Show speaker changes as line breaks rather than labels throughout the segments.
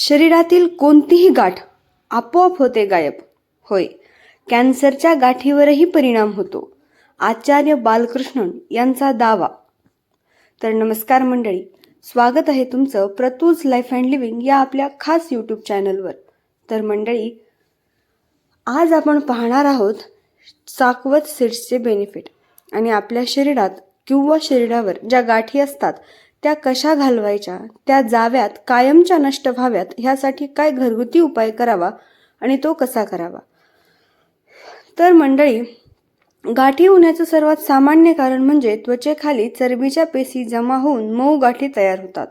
शरीरातील कोणतीही गाठ आपोआप होते गायब. होय कॅन्सरच्या गाठीवरही परिणाम होतो आचार्य बालकृष्णन यांचा दावा. तर नमस्कार मंडळी स्वागत आहे तुमचं प्रतूज लाईफ अँड लिव्हिंग या आपल्या खास यूट्यूब चॅनलवर. तर मंडळी आज आपण पाहणार आहोत चाकवत सीड्सचे बेनिफिट आणि आपल्या शरीरात किंवा शरीरावर ज्या गाठी असतात त्या कशा घालवायच्या त्या जाव्यात कायमच्या नष्ट व्हाव्यात ह्यासाठी काय घरगुती उपाय करावा आणि तो कसा करावा? तर मंडळी गाठी होण्याचं सर्वात सामान्य कारण म्हणजे त्वचेखाली चरबीच्या पेशी जमा होऊन मऊ गाठी तयार होतात.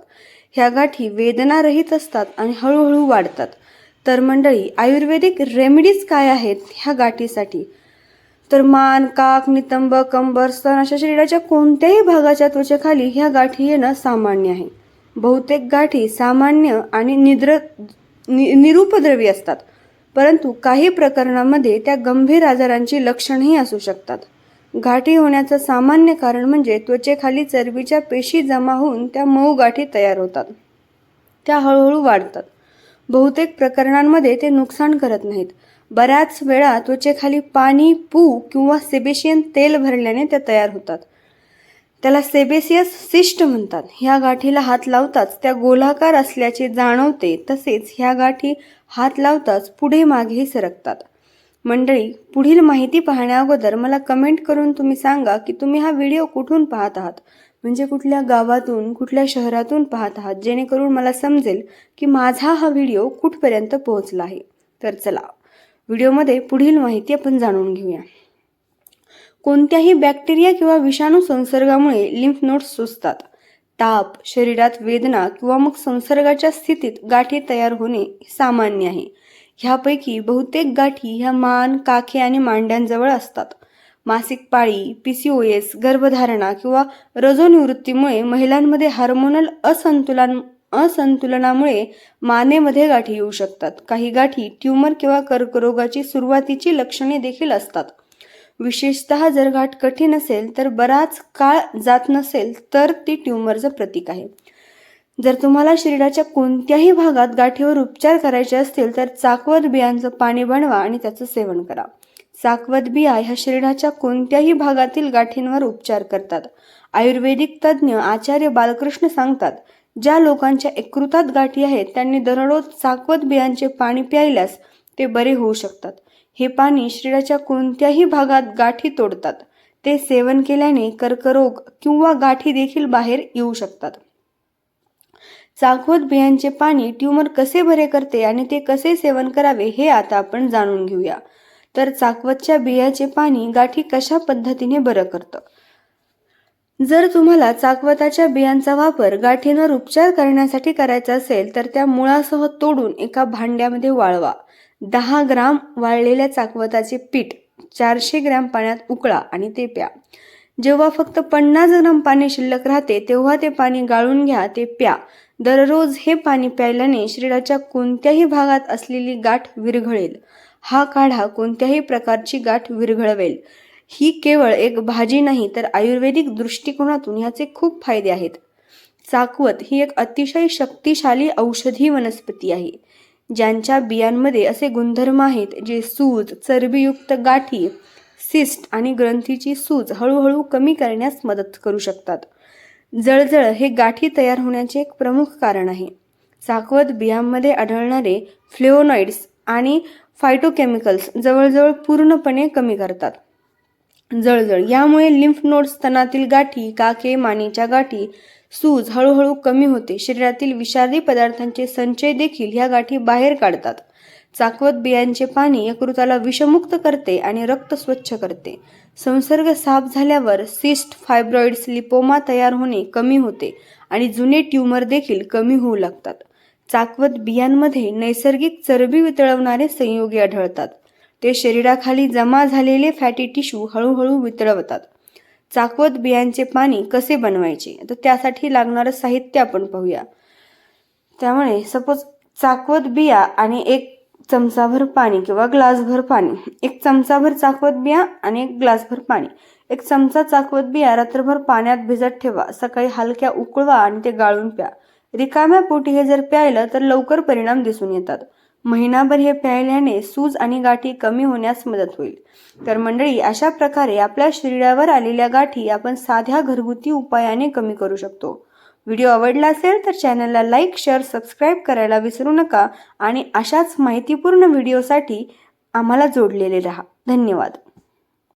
ह्या गाठी वेदनारहित असतात आणि हळूहळू वाढतात. तर मंडळी आयुर्वेदिक रेमेडीज काय आहेत ह्या गाठीसाठी? तर मान काक नितंब कंबर स्तन अशा शरीराच्या कोणत्याही भागाच्या त्वचेखाली ह्या गाठी येणं सामान्य आहे. बहुतेक गाठी सामान्य आणि निद्र नि निरुपद्रवी असतात. परंतु काही प्रकरणामध्ये त्या गंभीर आजारांची लक्षणंही असू शकतात. गाठी होण्याचं सामान्य कारण म्हणजे त्वचेखाली चरबीच्या पेशी जमा होऊन त्या मऊ गाठी तयार होतात. त्या हळूहळू वाढतात. बहुतेक प्रकरणांमध्ये ते नुकसान करत नाहीत. बऱ्याच वेळा त्वचेखाली पाणी पू किंवा सेबेशियन तेल भरल्याने त्या तयार होतात. त्याला सेबेसियस सिस्ट म्हणतात. ह्या गाठीला हात लावताच त्या गोलाकार असल्याचे जाणवते तसेच ह्या गाठी हात लावताच पुढे मागेही सरकतात. मंडळी पुढील माहिती पाहण्याअगोदर मला कमेंट करून तुम्ही सांगा की तुम्ही हा व्हिडिओ कुठून पाहत आहात? म्हणजे कुठल्या गावातून कुठल्या शहरातून पाहत आहात? जेणेकरून मला समजेल की माझा हा व्हिडिओ कुठपर्यंत पोहोचला आहे. तर चला. व्हिडिओमध्ये पुढील माहिती आपण जाणून घेऊया. कोणत्याही बॅक्टेरिया किंवा विषाणू संसर्गामुळे लिम्फ नोड्स सुचतात. ताप शरीरात वेदना किंवा मग संसर्गाच्या स्थितीत गाठी तयार होणे सामान्य आहे. ह्यापैकी बहुतेक गाठी ह्या मान काखे आणि मांड्यांजवळ असतात. मासिक पाळी पी सी ओ एस गर्भधारणा किंवा रजोनिवृत्तीमुळे महिलांमध्ये हार्मोनल असंतुलन असंतुलनामुळे मानेमध्ये गाठी येऊ शकतात. काही गाठी ट्यूमर किंवा कर्करोगाची सुरुवातीची लक्षणे देखील असतात. विशेषतः जर गाठ कठीण असेल तर बराच काळ जात नसेल तर ती ट्यूमरचं प्रतीक आहे. जर तुम्हाला शरीराच्या कोणत्याही भागात गाठीवर उपचार करायचे असतील तर चाकवत बियांचं पाणी बनवा आणि त्याचं सेवन करा. चाकवत बिया ह्या शरीराच्या कोणत्याही भागातील गाठींवर उपचार करतात. आयुर्वेदिक तज्ज्ञ आचार्य बालकृष्ण सांगतात ज्या लोकांच्या एकृतात गाठी आहेत त्यांनी दररोज चाकवत बियांचे पाणी प्यायल्यास ते बरे होऊ शकतात. हे पाणी शरीराच्या कोणत्याही भागात गाठी तोडतात. ते सेवन केल्याने कर्करोग किंवा गाठी देखील बाहेर येऊ शकतात. चाकवत बियांचे पाणी ट्यूमर कसे बरे करते आणि ते कसे सेवन करावे हे आता आपण जाणून घेऊया. तर चाकवतच्या बियाचे पाणी गाठी कशा पद्धतीने बरं करतं? जर तुम्हाला चाकवताच्या बियांचा वापर गाठींवर उपचार करण्यासाठी करायचा असेल तर त्या मुळासह तोडून एका भांड्यामध्ये वाळवा. दहा ग्राम वाळलेल्या चाकवताचे पीठ चारशे ग्रॅम पाण्यात उकळा आणि ते प्या. जेव्हा फक्त पन्नास ग्राम पाणी शिल्लक राहते तेव्हा ते पाणी गाळून घ्या ते प्या. दररोज हे पाणी प्यायल्याने शरीराच्या कोणत्याही भागात असलेली गाठ विरघळेल. हा काढा कोणत्याही प्रकारची गाठ विरघळवेल. ही केवळ एक भाजी नाही तर आयुर्वेदिक दृष्टिकोनातून ह्याचे खूप फायदे आहेत. चाकवत ही एक अतिशय शक्तिशाली औषधी वनस्पती आहे ज्यांच्या बियांमध्ये असे गुणधर्म आहेत जे सूज चरबीयुक्त गाठी सिस्ट आणि ग्रंथीची सूज हळूहळू कमी करण्यास मदत करू शकतात. जळजळ हे गाठी तयार होण्याचे एक प्रमुख कारण आहे. चाकवत बियांमध्ये आढळणारे फ्लेओनॉइड्स आणि फायटोकेमिकल्स जवळजवळ पूर्णपणे कमी करतात. जळजळ. यामुळे लिम्फ नोड्स स्तनातील गाठी काके मानेच्या गाठी सूज हळूहळू कमी होते. शरीरातील विषारी पदार्थांचे संचय देखील ह्या गाठी बाहेर काढतात. चाकवत बियांचे पाणी यकृताला विषमुक्त करते आणि रक्त स्वच्छ करते. संसर्ग साफ झाल्यावर सिस्ट फायब्रॉइड्स लिपोमा तयार होणे कमी होते आणि जुने ट्यूमर देखील कमी होऊ लागतात. चाकवत बियांमध्ये नैसर्गिक चरबी वितळवणारे संयोगी आढळतात. ते शरीराखाली जमा झालेले फॅटी टिश्यू हळूहळू वितळवतात. चाकवत बियांचे पाणी कसे बनवायचे? तर त्यासाठी लागणारं साहित्य आपण पाहूया. त्यामुळे सपोज चाकवत बिया आणि एक चमचाभर पाणी किंवा ग्लासभर पाणी. एक चमचाभर चाकवत बिया आणि एक ग्लासभर पाणी. एक चमचा चाकवत बिया रात्रभर पाण्यात भिजत ठेवा. सकाळी हलक्या उकळवा आणि ते गाळून प्या. रिकाम्या पोटी हे जर प्यायलं तर लवकर परिणाम दिसून येतात. महिनाभर हे प्यायल्याने सूज आणि गाठी कमी होण्यास मदत होईल. तर मंडळी अशा प्रकारे आपल्या शरीरावर आलेल्या गाठी आपण साध्या घरगुती उपायाने कमी करू शकतो. व्हिडिओ आवडला असेल तर चॅनलला लाईक शेअर सबस्क्राईब करायला विसरू नका आणि अशाच माहितीपूर्ण व्हिडिओसाठी आम्हाला जोडलेले राहा. धन्यवाद.